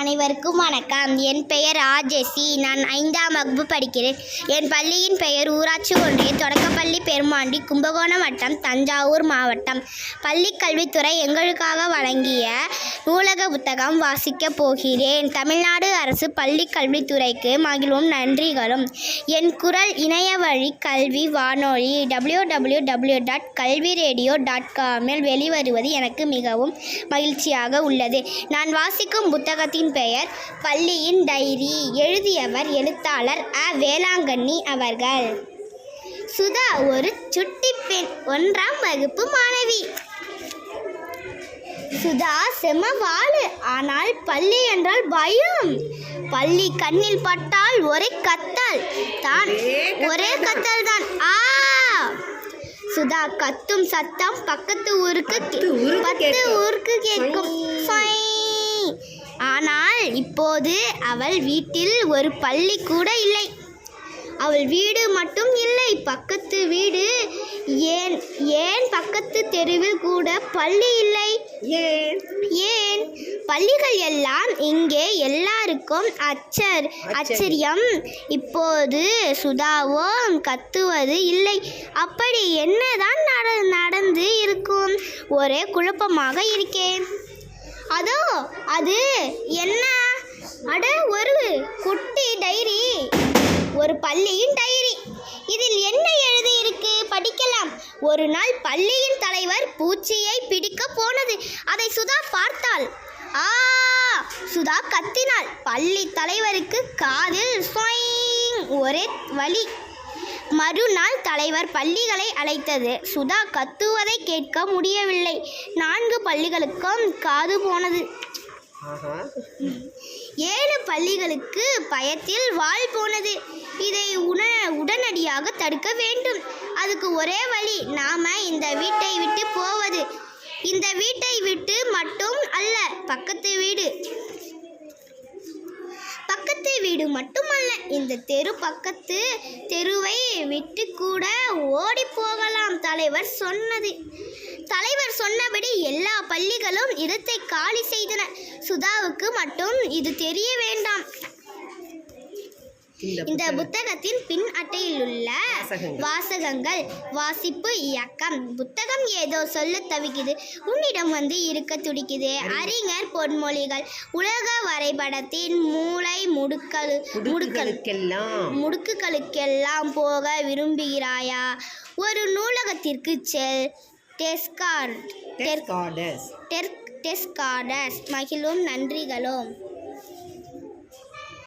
அனைவருக்கும் வணக்கம். என் பெயர் ராஜேசி. நான் ஐந்தாம் வகுப்பு படிக்கிறேன். என் பள்ளியின் பெயர் ஊராட்சி ஒன்றிய தொடக்கப்பள்ளி பெருமாண்டி கும்பகோணம் வட்டம் தஞ்சாவூர் மாவட்டம். பள்ளி கல்வித்துறை எங்களுக்காக வழங்கிய நூலக புத்தகம் வாசிக்கப் போகிறேன். தமிழ்நாடு அரசு பள்ளி கல்வித்துறைக்கு மகிழும் நன்றிகளும். என் குரல் இணைய வழி கல்வி வானொலி டபிள்யூ டபிள்யூ டபிள்யூ டாட் கல்வி ரேடியோ டாட் காமில் வெளிவருவது எனக்கு மிகவும் மகிழ்ச்சியாக உள்ளது. நான் வாசிக்கும் புத்தகத்தின் பெயர் பள்ளியின் டைரி எழுதியவர் எழுத்தாளர் அ. வேளாங்கண்ணி அவர்கள். சுதா ஒரு சுட்டி பெண் ஒன்றாம் வகுப்பு மாணவி. சுதா செம வாழு ஆனால் பள்ளி என்றால் பயம். பள்ளி கண்ணில் பட்டால் ஒரே கத்தல் தான் ஒரே கத்தல் தான். ஆ! சுதா கத்தும் சத்தம் பக்கத்து ஊருக்கு பத்து கேட்கும். ஊருக்கு கேட்கும். இப்போது அவள் வீட்டில் ஒரு பள்ளி கூட இல்லை. அவள் வீடு மட்டும் இல்லை பக்கத்து வீடு. ஏன் ஏன் பக்கத்து தெருவில் கூட பள்ளி இல்லை? ஏன்? ஏன்? பள்ளிகள் எல்லாம் இங்கே எல்லாருக்கும் அச்சர் ஆச்சரியம் இப்போது சுதாவோ கத்துவது இல்லை. அப்படி என்னதான் நட நடந்து இருக்கும்? ஒரே குழப்பமாக இருக்கேன். அதோ அது என்ன அட ஒரு குட்டி டைரி ஒரு பள்ளியின் டைரி. இதில் என்ன எழுதியிருக்கு? படிக்கலாம். ஒரு நாள் பள்ளியின் தலைவர் பூச்சியை பிடிக்க போனது. அதை சுதா பார்த்தாள். ஆ சுதா கத்தினாள். பள்ளி தலைவருக்கு காதில் ஒரே வழி மறுநாள் தலைவர் பள்ளிகளை அழைத்தது. சுதா கத்துவதை கேட்க முடியவில்லை. நான்கு பள்ளிகளுக்கும் காது போனது. ஏழு பள்ளிகளுக்கு பயத்தில் வாள் போனது. இதை உன உடனடியாக தடுக்க வேண்டும். அதுக்கு ஒரே வழி நாம இந்த வீட்டை விட்டு போவது. இந்த வீட்டை விட்டு மட்டும் அல்ல பக்கத்து வீடு. பக்கத்து வீடு மட்டுமல்ல இந்த தெரு பக்கத்து தெருவை விட்டு கூட ஓடி போகலாம். தலைவர் சொன்னது. தலைவர் சொன்னபடி எல்லா பள்ளிகளும் இடத்தை காலி செய்தன. சுதாவுக்கு மட்டும் இது தெரிய வேண்டாம். இந்த புத்தகத்தின் பின் அட்டையில் உள்ள வாசகங்கள். வாசிப்பு இயக்கம். புத்தகம் ஏதோ சொல்ல தவிக்குது. உன்னிடம் வந்து இருக்க துடிக்குது. அறிஞர் பொன்மொழிகள் உலக வரைபடத்தின் மூளை முடுக்கல் முடுக்கல். முடுக்குகளுக்கெல்லாம். போக விரும்புகிறாயா? ஒரு நூலகத்திற்கு செல். டெஸ்கார்ட். டெஸ்கார்டஸ். டெஸ்கார்டஸ். மகிழும் நன்றிகளும்.